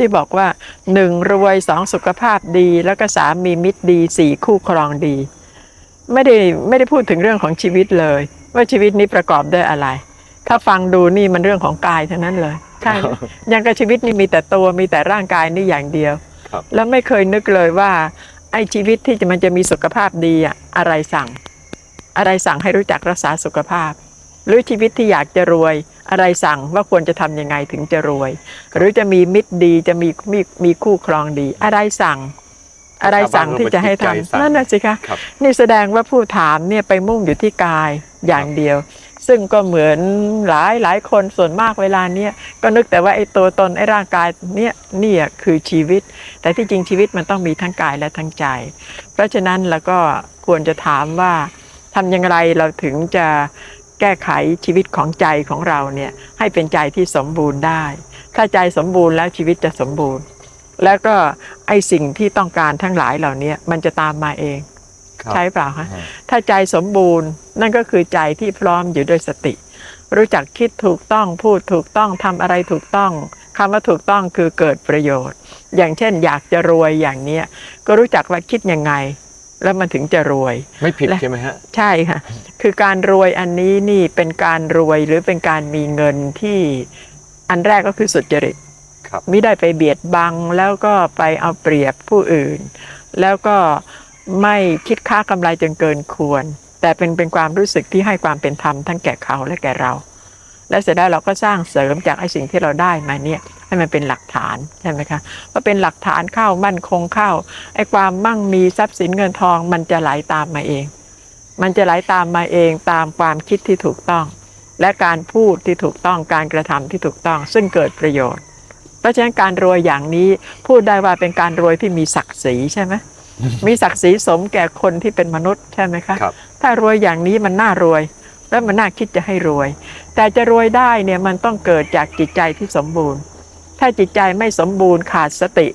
ที่บอกว่าหนึ่งรวยสองสุขภาพดี แล้วก็สามมีมิตรดีสี่คู่ครองดี ไม่ได้ไม่ได้พูดถึงเรื่องของชีวิตเลย ว่าชีวิตนี้ประกอบด้วยอะไร ถ้าฟังดูนี่มันเรื่องของกายทั้งนั้นเลยใช่ไหมยังกับชีวิตนี่มีแต่ตัวมีแต่ร่างกายนี่อย่างเดียวครับแล้วไม่เคยนึกเลยว่าไอ้ชีวิตที่จะมันจะมีสุขภาพดีอะอะไรสั่ง อะไรสั่งให้รู้จักรักษาสุขภาพ หรือชีวิตที่อยากจะรวย อะไรสั่งว่าควรจะทำยังไงถึงจะรวย หรือจะมีมิตรดีจะมีมีมีคู่ครองดี อะไรสั่ง อะไรสั่งที่จะให้ทำนั่นน่ะสิคะครับนี่แสดงว่าผู้ถามเนี่ยไปมุ่งอยู่ที่กายอย่างเดียว ซึ่งก็เหมือนหลายหลายคนส่วนมากเวลาเนี้ยก็นึกแต่ว่าไอ้ตัวตนไอ้ร่างกายเนี่ยเนี่ยคือชีวิต แต่ที่จริงชีวิตมันต้องมีทั้งกายและทั้งใจ เพราะฉะนั้นแล้วก็ควรจะถามว่าทำอย่างไรเราถึงจะ แก้ไขชีวิตของใจของเราเนี่ยให้เป็นใจที่สมบูรณ์ได้ ถ้าใจสมบูรณ์แล้วชีวิตจะสมบูรณ์ แล้วก็ไอ้สิ่งที่ต้องการทั้งหลายเหล่านี้มันจะตามมาเองครับใช่เปล่าคะอืมถ้าใจสมบูรณ์นั่นก็คือใจที่พร้อมอยู่ด้วยสติ รู้จักคิดถูกต้องพูดถูกต้องทำอะไรถูกต้องคำว่าถูกต้องคือเกิดประโยชน์ อย่างเช่น อยากจะรวยอย่างเนี้ยก็รู้จักว่าคิดยังไง แล้วมันถึงจะรวย ไม่ผิดและใช่ไหมฮะ ใช่ค่ะ คือการรวยอันนี้นี่เป็นการรวยหรือเป็นการมีเงินที่อันแรกก็คือสุจริตครับไม่ได้ไปเบียดบังแล้วก็ไปเอาเปรียบผู้อื่น แล้วก็ไม่คิดค่ากำไรจนเกินควร แต่เป็นเป็นความรู้สึกที่ให้ความเป็นธรรมทั้งแก่เขาและแก่เรา และเสร็จแล้วเราก็สร้างเสริมจากไอ้สิ่งที่เราได้มาเนี่ย ให้มันเป็นหลักฐานใช่ไหมคะพอเป็นหลักฐานเข้ามั่นคงเข้าไอ้ความมั่งมีทรัพย์สินเงินทอง มันจะไหลตามมาเอง มันจะไหลตามมาเองตามความคิดที่ถูกต้อง และการพูดที่ถูกต้องการกระทำที่ถูกต้อง ซึ่งเกิดประโยชน์ เพราะฉะนั้นการรวยอย่างนี้พูดได้ว่าเป็นการรวยที่มีศักดิ์ศรีใช่ไหมมีศักดิ์ศรีสมแก่คนที่เป็นมนุษย์ใช่ไหมคะครับถ้ารวยอย่างนี้มันน่ารวย แล้วมันน่าคิดจะให้รวย แต่จะรวยได้เนี่ยมันต้องเกิดจากจิตใจที่สมบูรณ์ ถ้าจิตใจไม่สมบูรณ์ขาดสติ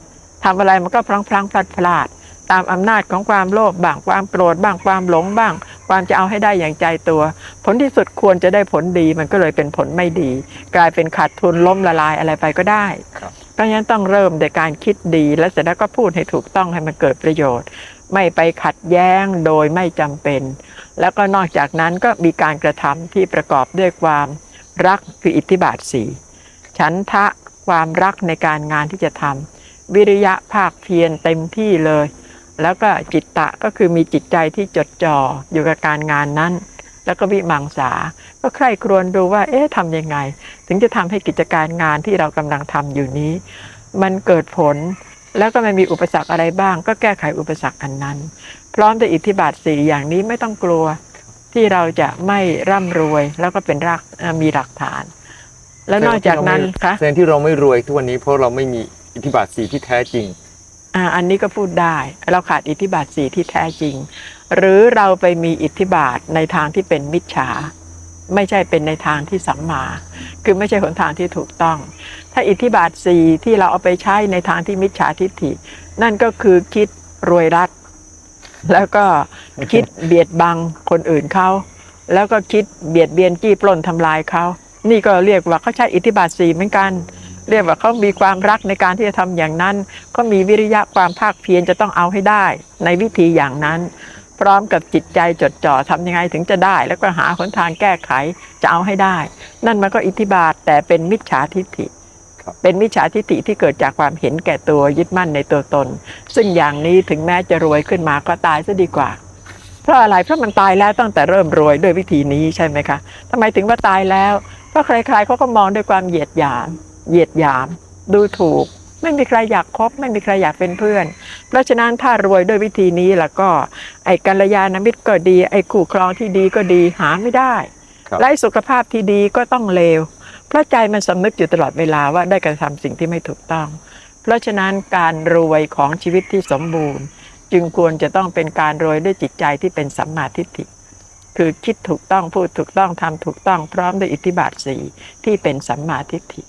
ทำอะไรมันก็พลังพลังพลาดพลาดตามอำนาจของความโลภบ้างความโกรธบ้างความหลงบ้าง ความจะเอาให้ได้อย่างใจตัว ผลที่สุดควรจะได้ผลดีมันก็เลยเป็นผลไม่ดี กลายเป็นขาดทุนล้มละลายอะไรไปก็ได้ครับเพราะฉะนั้นต้องเริ่มในการคิดดีแล้วเสร็จแล้วก็พูดให้ถูกต้องให้มันเกิดประโยชน์ ไม่ไปขัดแย้งโดยไม่จำเป็น แล้วก็นอกจากนั้นก็มีการกระทำที่ประกอบด้วยความรักคืออิทธิบาทสี่ฉันทะ ความรักในการงานที่จะทำวิริยะภาคเพียรเต็มที่เลย แล้วก็จิตตะก็คือมีจิตใจที่จดจ่ออยู่กับการงานนั้น แล้วก็วิมังสา ก็ใคร่ครวญดูว่า เอ๊ะทำยังไง ถึงจะทำให้กิจการงานที่เรากำลังทำอยู่นี้ มันเกิดผลแล้วก็มันมีอุปสรรคอะไรบ้าง ก็แก้ไขอุปสรรคอันนั้น พร้อมด้วยอิทธิบาทสี่อย่างนี้ไม่ต้องกลัวที่เราจะไม่ร่ำรวย แล้วก็เป็นรักมีหลักฐาน แล้วนอกจากนั้นคะแสดงที่เราไม่รวยทุกวันนี้เพราะเราไม่มีอิทธิบาทสีที่แท้จริงอ่าอันนี้ก็พูดได้ เราขาดอิทธิบาทสี่ที่แท้จริง หรือเราไปมีอิทธิบาทในทางที่เป็นมิจฉา ไม่ใช่เป็นในทางที่สัมมา คือไม่ใช่หนทางที่ถูกต้อง ถ้าอิทธิบาทสี่ที่เราเอาไปใช้ในทางที่มิจฉาทิฏฐิ นั่นก็คือคิดรวยรัดแล้วก็คิดเบียดบังคนอื่นเขาแล้วก็คิดเบียดเบียนจี้ปล้นทำลายเขา นี่ก็เรียกว่าเขาใช้อิทธิบาทสี่เหมือนกัน เรียกว่าเขามีความรักในการที่จะทำอย่างนั้นก็มีวิริยะความภาคเพียรจะต้องเอาให้ได้ ในวิธีอย่างนั้น พร้อมกับจิตใจจดจ่อทำยังไงถึงจะได้ แล้วก็หาหนทางแก้ไขจะเอาให้ได้ นั่นมันก็อิทธิบาทแต่เป็นมิจฉาทิฏฐิครับเป็นมิจฉาทิฏฐิที่เกิดจากความเห็นแก่ตัวยึดมั่นในตัวตน ซึ่งอย่างนี้ถึงแม้จะรวยขึ้นมาก็ตายซะดีกว่า เพราะอะไรเพราะมันตายแล้วตั้งแต่เริ่มรวยด้วยวิธีนี้ใช่ไหมคะทำไมถึงว่าตายแล้ว เพราะใครๆเขาก็มองด้วยความเหยียดหยามเหยียดหยาม ดูถูก ไม่มีใครอยากคบไม่มีใครอยากเป็นเพื่อน เพราะฉะนั้นถ้ารวยด้วยวิธีนี้แล้วก็ ไอ้กัลยาณมิตรก็ดี ไอ้คู่ครองที่ดีก็ดีหาไม่ได้ครับและไอ้สุขภาพที่ดีก็ต้องเลว เพราะใจมันสำนึกอยู่ตลอดเวลาว่าได้กระทำสิ่งที่ไม่ถูกต้อง เพราะฉะนั้นการรวยของชีวิตที่สมบูรณ์ จึงควรจะต้องเป็นการรวยด้วยจิตใจที่เป็นสัมมาทิฏฐิ คือคิดถูกต้องพูดถูกต้องทำถูกต้องพร้อมด้วยอิทธิบาทสีที่เป็นสัมมาทิฏฐิ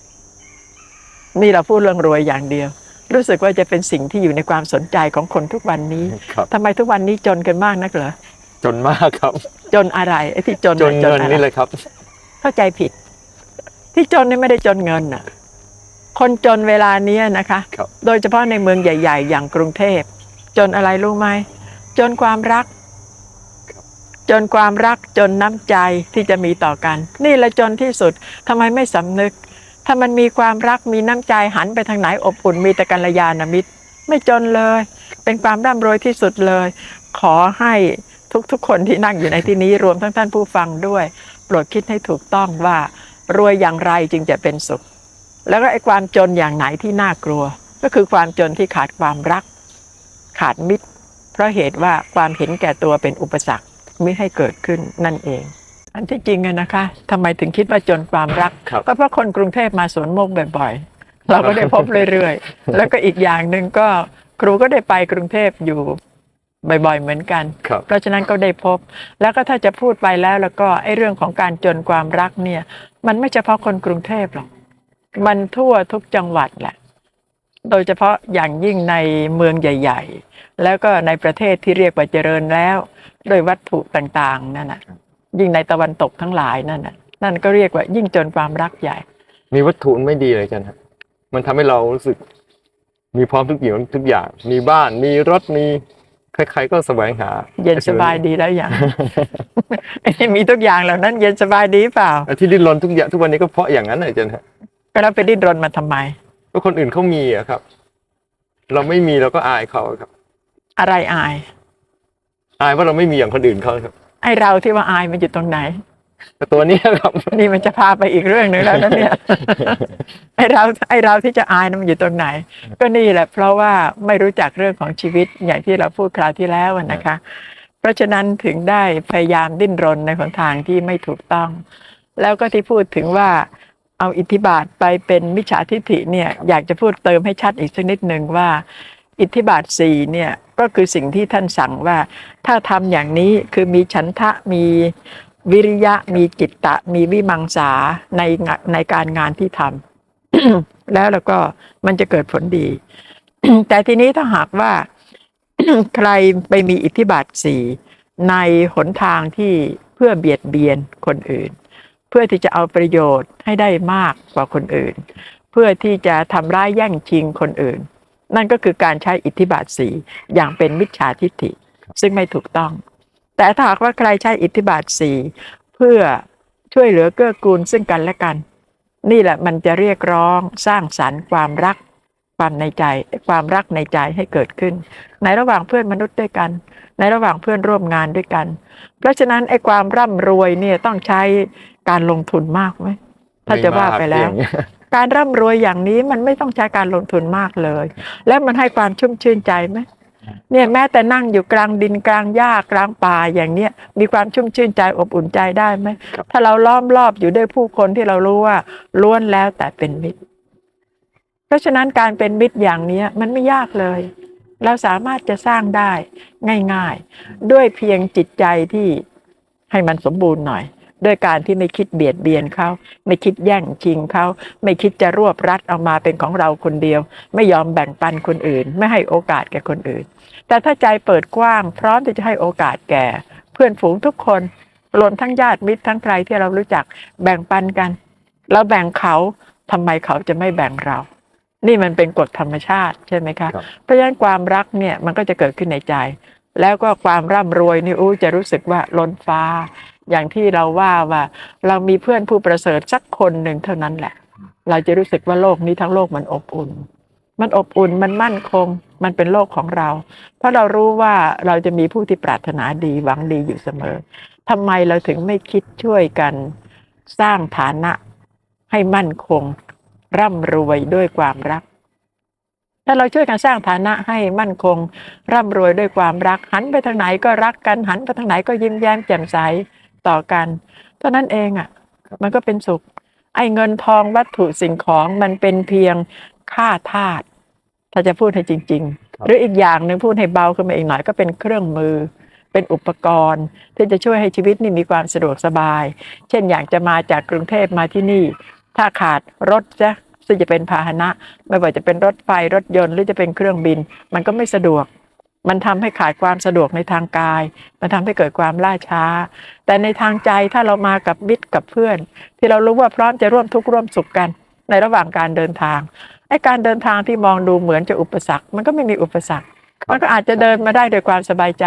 นี่เราพูดเรื่องรวยอย่างเดียว รู้สึกว่าจะเป็นสิ่งที่อยู่ในความสนใจของคนทุกวันนี้ครับทำไมทุกวันนี้จนกันมากนักเหรอจนมากครับ จนอะไรไอ้ที่จนจนน่ะเงินอะไรนี่เลยครับ เข้าใจผิด ที่จนนี่ไม่ได้จนเงินน่ะ คนจนเวลาเนี้ยนะคะครับโดยเฉพาะในเมืองใหญ่ ๆ อย่างกรุงเทพ จนอะไรรู้ไหมจนความรัก จนความรักจนน้ำใจที่จะมีต่อกัน นี่ละจนที่สุดทำไมไม่สำนึก ถ้ามันมีความรักมีน้ำใจหันไปทางไหนอบอุ่นมีแต่กัลยาณมิตร ไม่จนเลย เป็นความร่ำรวยที่สุดเลย ขอให้ทุกๆ คนที่นั่งอยู่ในที่นี้รวมทั้งท่านผู้ฟังด้วย โปรดคิดให้ถูกต้องว่ารวยอย่างไรจึงจะเป็นสุข แล้วก็ไอ้ความจนอย่างไหนที่น่ากลัว ก็คือความจนที่ขาดความรัก ขาดมิตร เพราะเหตุว่าความเห็นแก่ตัวเป็นอุปสรรค ไม่ให้เกิดขึ้นนั่นเอง อันที่จริงอะนะคะทำไมถึงคิดว่าจนความรัก ครับ ก็เพราะคนกรุงเทพมาสวนโมกบ่อยๆ เราก็ได้พบเรื่อยๆ แล้วก็อีกอย่างหนึ่งก็ครูก็ได้ไปกรุงเทพอยู่บ่อยๆ เหมือนกัน ครับ เพราะฉะนั้นก็ได้พบ แล้วก็ถ้าจะพูดไปแล้วแล้วก็ไอ้เรื่องของการจนความรักเนี่ย มันไม่เฉพาะคนกรุงเทพหรอก มันทั่วทุกจังหวัดแหละ โดยเฉพาะอย่างยิ่งในเมืองใหญ่ ๆ แล้วก็ในประเทศที่เรียกว่าเจริญแล้วโดยวัตถุต่างๆนั่นน่ะยิ่งในตะวันตกทั้งหลายนั่นน่ะนั่นก็เรียกว่ายิ่งจนความรักใหญ่ มีวัตถุไม่ดีเลยอาจารย์ฮะมันทำให้เรารู้สึก มีพร้อมทุกอย่างทุกอย่าง มีบ้านมีรถมีใครๆก็แสวงหา เย็นสบายดีแล้วอย่างไอ้ที่มีทุกอย่างเหล่านั้น เย็นสบายดีเปล่าแต่ที่ดิ้นรนทุกอย่างทุกวันนี้ก็เพราะอย่างนั้นน่ะอาจารย์ฮะก็เราไปดิ้นรนมาทำไม ก็คนอื่นเขามีอะครับ เราไม่มีเราก็อายเขาครับ อะไรอาย อายว่าเราไม่มีอย่างคนอื่นเขาครับ ไอ้เราที่ว่าอายมันอยู่ตรงไหน แต่ตัวเนี้ยครับ นี่มันจะพาไปอีกเรื่องหนึ่งแล้วนะเนี่ย ไอเราไอเราที่จะอายนะมันอยู่ตรงไหน ก็นี่แหละ เพราะว่าไม่รู้จักเรื่องของชีวิตอย่างที่เราพูดคราวที่แล้วอะนะคะ เพราะฉะนั้นถึงได้พยายามดิ้นรนในหนทางที่ไม่ถูกต้อง แล้วก็ที่พูดถึงว่า เอาอิทธิบาทไปเป็นมิจฉาทิฏฐิเนี่ยอยากจะพูดเติมให้ชัดอีกสักนิดหนึ่งว่า อิทธิบาทสี่เนี่ยก็คือสิ่งที่ท่านสั่งว่า ถ้าทำอย่างนี้คือมีฉันทะมีวิริยะมีจิตตะ มีวิมังสาในในการงานที่ทำแล้วแล้วก็มันจะเกิดผลดี แต่ทีนี้ถ้าหากว่าใครไปมีอิทธิบาทสี่ในหนทางที่เพื่อเบียดเบียนคนอื่น เพื่อที่จะเอาประโยชน์ให้ได้มากกว่าคนอื่น เพื่อที่จะทำร้ายแย่งชิงคนอื่น นั่นก็คือการใช้อิทธิบาทสี่อย่างเป็นมิจฉาทิฏฐิ ซึ่งไม่ถูกต้อง แต่ถ้าหากว่าใครใช้อิทธิบาทสี่เพื่อช่วยเหลือเกื้อกูลซึ่งกันและกัน นี่แหละมันจะเรียกร้องสร้างสรรค์ความรักความในใจความรักในใจให้เกิดขึ้น ในระหว่างเพื่อนมนุษย์ด้วยกัน ในระหว่างเพื่อนร่วมงานด้วยกัน เพราะฉะนั้นไอ้ความร่ำรวยเนี่ยต้องใช้การลงทุนมากไหมถ้าจะว่าไปแล้วม่มกอย่างเงี้ยการร่ำรวยอย่างนี้มันไม่ต้องใช้การลงทุนมากเลย แล้วมันให้ความชุ่มชื่นใจไหมเนี่ยแม้แต่นั่งอยู่กลางดินกลางหญ้ากลางป่าอย่างเนี้ยมีความชุ่มชื่นใจอบอุ่นใจได้ไหมครับถ้าเราล้อมรอบอยู่ด้วยผู้คนที่เรารู้ว่าล้วนแล้วแต่เป็นมิตร เพราะฉะนั้นการเป็นมิตรอย่างเนี้ยมันไม่ยากเลย เราสามารถจะสร้างได้ง่าย ๆ ด้วยเพียงจิตใจที่ให้มันสมบูรณ์หน่อย ด้วยการที่ไม่คิดเบียดเบียนเขาไม่คิดแย่งชิงเขาไม่คิดจะรวบรัดเอามาเป็นของเราคนเดียว ไม่ยอมแบ่งปันคนอื่น ไม่ให้โอกาสแก่คนอื่น แต่ถ้าใจเปิดกว้าง พร้อมที่จะให้โอกาสแก่ เพื่อนฝูงทุกคนรวมทั้งญาติมิตรทั้งใครที่เรารู้จักแบ่งปันกันเราแบ่งเขาทำไมเขาจะไม่แบ่งเรา นี่มันเป็นกฎธรรมชาติใช่ไหมคะครับเพราะฉะนั้นความรักเนี่ยมันก็จะเกิดขึ้นในใจ แล้วก็ความร่ำรวยนี่อู้จะรู้สึกว่าล้นฟ้า อย่างที่เราว่าว่า เรามีเพื่อนผู้ประเสริฐสักคนหนึ่งเท่านั้นแหละ เราจะรู้สึกว่าโลกนี้ทั้งโลกมันอบอุ่น มันอบอุ่นมันมั่นคง มันเป็นโลกของเรา เพราะเรารู้ว่าเราจะมีผู้ที่ปรารถนาดีหวังดีอยู่เสมอทำไมเราถึงไม่คิดช่วยกันสร้างฐานะให้มั่นคง ร่ำรวยด้วยความรัก ถ้าเราช่วยกันสร้างฐานะให้มั่นคง ร่ำรวยด้วยความรัก หันไปทางไหนก็รักกันหันไปทางไหนก็ยิ้มแย้มแจ่มใสต่อกัน เท่านั้นเองอะ มันก็เป็นสุข ไอ้เงินทองวัตถุสิ่งของมันเป็นเพียงค่าทาสถ้าจะพูดให้จริงครับๆหรืออีกอย่างหนึ่งพูดให้เบาขึ้นมาอีกหน่อยก็เป็นเครื่องมือเป็นอุปกรณ์ที่จะช่วยให้ชีวิตนี่มีความสะดวกสบาย เช่นอยากจะมาจากกรุงเทพมาที่นี่ ถ้าขาดรถจะซึ่งจะเป็นพาหนะ ไม่ว่าจะเป็นรถไฟรถยนต์หรือจะเป็นเครื่องบิน มันก็ไม่สะดวก มันทำให้ขาดความสะดวกในทางกาย มันทำให้เกิดความล่าช้า แต่ในทางใจถ้าเรามากับมิตรกับเพื่อน ที่เรารู้ว่าพร้อมจะร่วมทุกข์ร่วมสุขกัน ในระหว่างการเดินทางไอ้การเดินทางที่มองดูเหมือนจะอุปสรรค มันก็ไม่มีอุปสรรค มันก็อาจจะเดินมาได้ด้วยความสบายใจ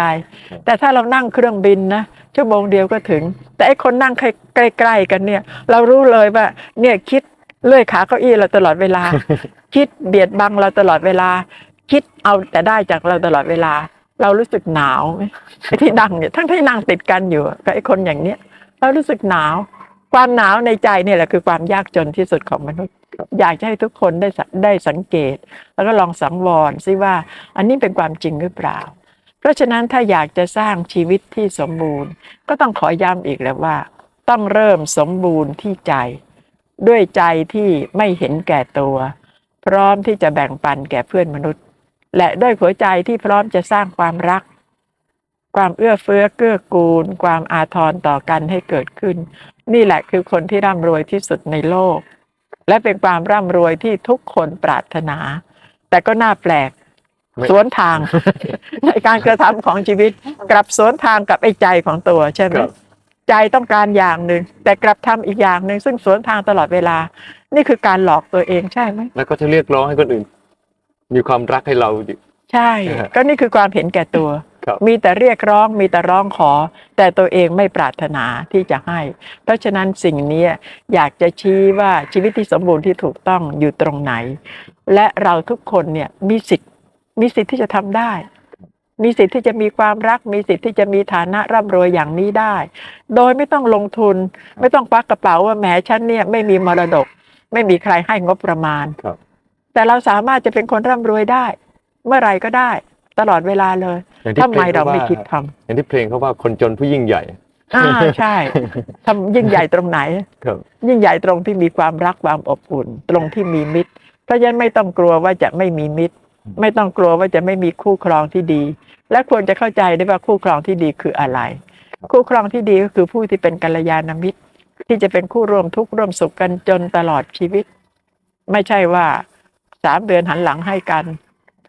ครับแต่ถ้าเรานั่งเครื่องบินนะชั่วโมงเดียวก็ถึง แต่ไอ้คนนั่งใกล้ๆกันเนี่ย เรารู้เลยว่าเนี่ยคิดเลื่อยขาเก้าอี้เราตลอดเวลา คิดเบียดบังเราตลอดเวลา คิดเอาแต่ได้จากเราตลอดเวลา เรารู้สึกหนาวไหมไอ้ที่นั่งเนี่ยทั้งที่นั่งติดกันอยู่กับไอ้คนอย่างเนี้ยเรารู้สึกหนาว ความหนาวในใจเนี่ยแหละคือความยากจนที่สุดของมนุษย์ อยากจะให้ทุกคนได้ได้สังเกต แล้วก็ลองสังวรซิว่า อันนี้เป็นความจริงหรือเปล่า เพราะฉะนั้นถ้าอยากจะสร้างชีวิตที่สมบูรณ์ ก็ต้องขอย้ำอีกแล้วว่า ต้องเริ่มสมบูรณ์ที่ใจ ด้วยใจที่ไม่เห็นแก่ตัว พร้อมที่จะแบ่งปันแก่เพื่อนมนุษย์ และด้วยหัวใจที่พร้อมจะสร้างความรักความเอื้อเฟื้อเกื้อกูล ความอาทรต่อกันให้เกิดขึ้น นี่แหละคือคนที่ร่ำรวยที่สุดในโลก และเป็นความร่ำรวยที่ทุกคนปรารถนา แต่ก็น่าแปลกไม่สวนทาง ในการกระทำของชีวิต กลับสวนทางกับไอ้ใจของตัวใช่ไหมครับใจต้องการอย่างหนึ่งแต่กลับทำอีกอย่างหนึ่งซึ่งสวนทางตลอดเวลา นี่คือการหลอกตัวเองใช่ไหมแล้วก็จะเรียกร้องให้คนอื่น มีความรักให้เราดิใช่ฮะก็นี่คือความเห็นแก่ตัวครับ มีแต่เรียกร้องมีแต่ร้องขอ แต่ตัวเองไม่ปรารถนาที่จะให้ เพราะฉะนั้นสิ่งนี้อยากจะชี้ว่าชีวิตที่สมบูรณ์ที่ถูกต้องอยู่ตรงไหน และเราทุกคนเนี่ยมีสิทธิ์มีสิทธิ์ที่จะทำได้ มีสิทธิ์ที่จะมีความรัก มีสิทธิ์ที่จะมีฐานะร่ำรวยอย่างนี้ได้ โดยไม่ต้องลงทุน ไม่ต้องควักกระเป๋าว่าแหมฉันเนี่ยไม่มีมรดก ไม่มีใครให้งบประมาณครับแต่เราสามารถจะเป็นคนร่ำรวยได้ เมื่อไหร่ก็ได้ ตลอดเวลาเลยอย่างที่ทำไมพลงเราไม่ว่คิดทำอย่างที่เพลงเขาว่าคนจนผู้ยิ่งใหญ่ อ่าใช่ทำยิ่งใหญ่ตรงไหน ครับ ยิ่งใหญ่ตรงที่มีความรักความอบอุ่น ตรงที่มีมิตร เพราะฉะนั้นไม่ต้องกลัวว่าจะไม่มีมิตรไม่ต้องกลัวว่าจะไม่มีคู่ครองที่ดี และควรจะเข้าใจได้ว่าคู่ครองที่ดีคืออะไร คู่ครองที่ดีก็คือผู้ที่เป็นกัลยาณมิตร ที่จะเป็นคู่ร่วมทุกข์ร่วมสุขกันจนตลอดชีวิต ไม่ใช่ว่าสามเดือนหันหลังให้กัน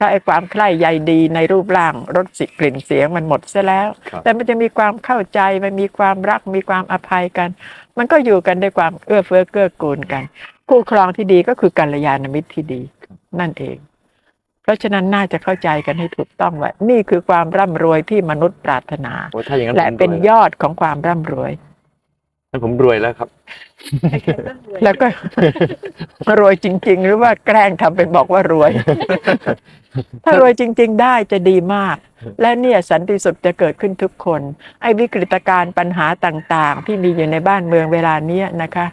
เพราะไอ้ความใคร่ใยดีในรูปร่างรสสิกลิ่นเสียงมันหมดซะแล้วครับแต่มันจะมีความเข้าใจมันมีความรักมีความอภัยกัน มันก็อยู่กันด้วยความเอื้อเฟื้อเกื้อกูลกัน คู่ครองที่ดีก็คือกัลยาณมิตรที่ดีนั่นเอง เพราะฉะนั้นน่าจะเข้าใจกันให้ถูกต้องว่า นี่คือความร่ำรวยที่มนุษย์ปรารถนาโอ้ถ้าอย่างนั้นและผมเป็นรวยยอดของความร่ำรวย งั้นผมรวยแล้วครับ แล้วก็ รวยจริง ๆ หรือว่าแกล้งทำเป็นบอกว่ารวย ถ้ารวยจริง ๆ ได้จะดีมาก และเนี่ยสันติสุขจะเกิดขึ้นทุกคน ไอ้วิกฤตการณ์ปัญหาต่างๆ ที่มีอยู่ในบ้านเมืองเวลาเนี้ยนะคะ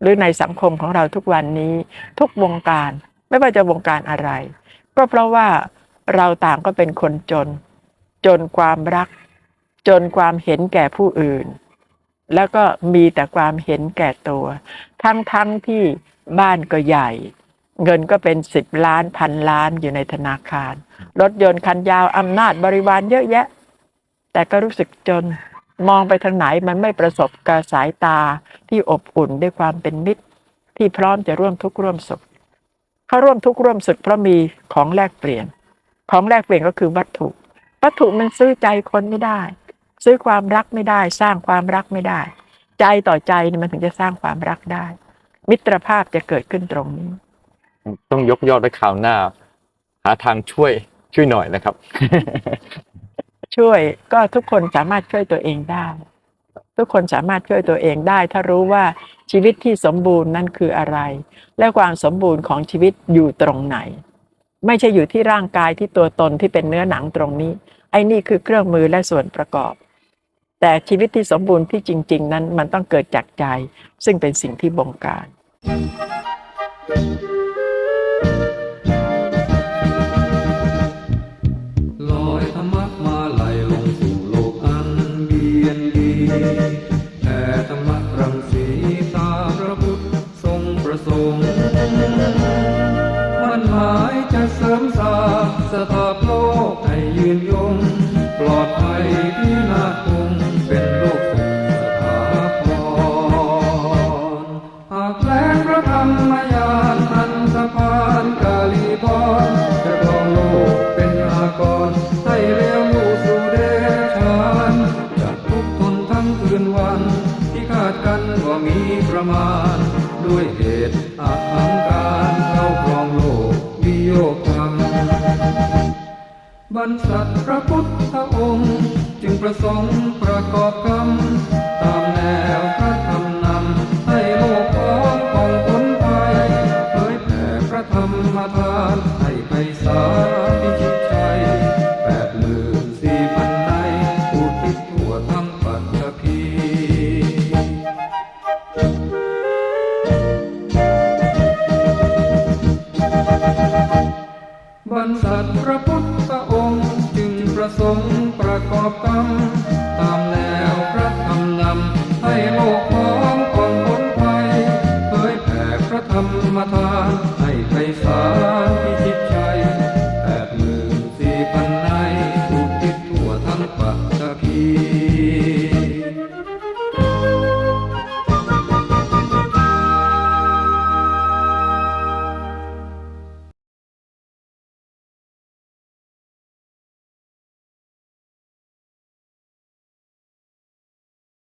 หรือในสังคมของเราทุกวันนี้ ทุกวงการ ไม่ว่าจะวงการอะไร ก็เพราะว่าเราต่างก็เป็นคนจน จนความรัก จนความเห็นแก่ผู้อื่น แล้วก็มีแต่ความเห็นแก่ตัว ทั้งทั้งที่บ้านก็ใหญ่ เงินก็เป็นสิบล้านพันล้านอยู่ในธนาคาร รถยนต์คันยาวอำนาจบริวารเยอะแยะ แต่ก็รู้สึกจนมองไปทางไหนมันไม่ประสบกับสายตาที่อบอุ่นด้วยความเป็นมิตร ที่พร้อมจะร่วมทุกข์ร่วมสุขเขาร่วมทุกข์ร่วมสุขเพราะมีของแลกเปลี่ยน ของแลกเปลี่ยนก็คือวัตถุ วัตถุมันซื้อใจคนไม่ได้ ซื้อความรักไม่ได้ สร้างความรักไม่ได้ ใจต่อใจเนี่ยมันถึงจะสร้างความรักได้ มิตรภาพจะเกิดขึ้นตรงนี้ ต้องยกยอดไว้ข่าวหน้า หาทางช่วยช่วยหน่อยนะครับ ช่วยก็ทุกคนสามารถช่วยตัวเองได้ ทุกคนสามารถช่วยตัวเองได้ ถ้ารู้ว่าชีวิตที่สมบูรณ์นั่นคืออะไร และความสมบูรณ์ของชีวิตอยู่ตรงไหน ไม่ใช่อยู่ที่ร่างกายที่ตัวตนที่เป็นเนื้อหนังตรงนี้ ไอ้นี่คือเครื่องมือและส่วนประกอบ แต่ชีวิตที่สมบูรณ์ที่จริง ๆ นั้นมันต้องเกิดจากใจ ซึ่งเป็นสิ่งที่บงการ ลอยธรรมะมาไหลลงสู่โลกอันเบียนดีแต่ธรรมะรังสีตาพระพุทธทรงประสงค์ มันหมายจะเสริมสร้างสถา รรษัทพระพุทธองค์ จึงประสงค์ ให้โลกพ้องผ่องพ้นภัยเผยแผ่พระธรรมทาน